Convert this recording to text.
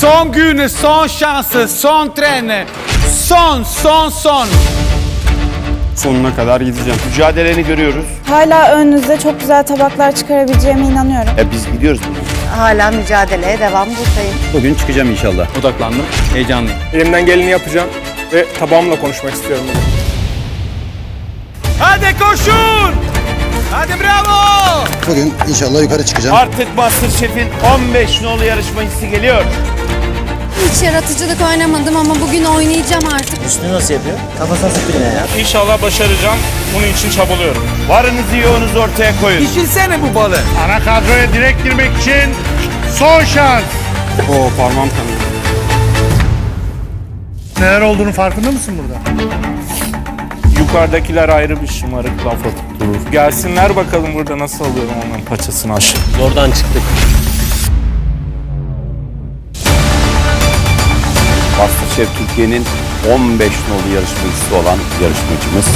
Son günü, son şansı, son treni. Son, son, son. Sonuna kadar gideceğim. Mücadeleni görüyoruz. Hala önünüzde çok güzel tabaklar çıkarabileceğime inanıyorum. E biz gidiyoruz. Hala mücadeleye devam buradayım. Bugün çıkacağım inşallah. Odaklandım, heyecanlıyım. Elimden geleni yapacağım ve tabağımla konuşmak istiyorum bugün. Hadi koşun! Hadi bravo! Bugün inşallah yukarı çıkacağım. Artık Masterchef'in 15 nolu yarışmacısı geliyor. Hiç yaratıcılık oynamadım ama bugün oynayacağım artık. Üstünü nasıl yapıyor? Kafasına sıktı yine ya. İnşallah başaracağım. Bunun için çabalıyorum. Varınızı yoğunuzu ortaya koyun. Pişirsene bu balı. Ana kadroya direkt girmek için son şans. Oo parmağım kanadı. Neler olduğunu farkında mısın burada? Yukarıdakiler ayrı bir şımarık laf atıp durur. Gelsinler bakalım burada nasıl alıyorum onların paçasını aşağı. Zordan çıktık. Masterchef Türkiye'nin 15 nolu yarışmacısı olan yarışmacımız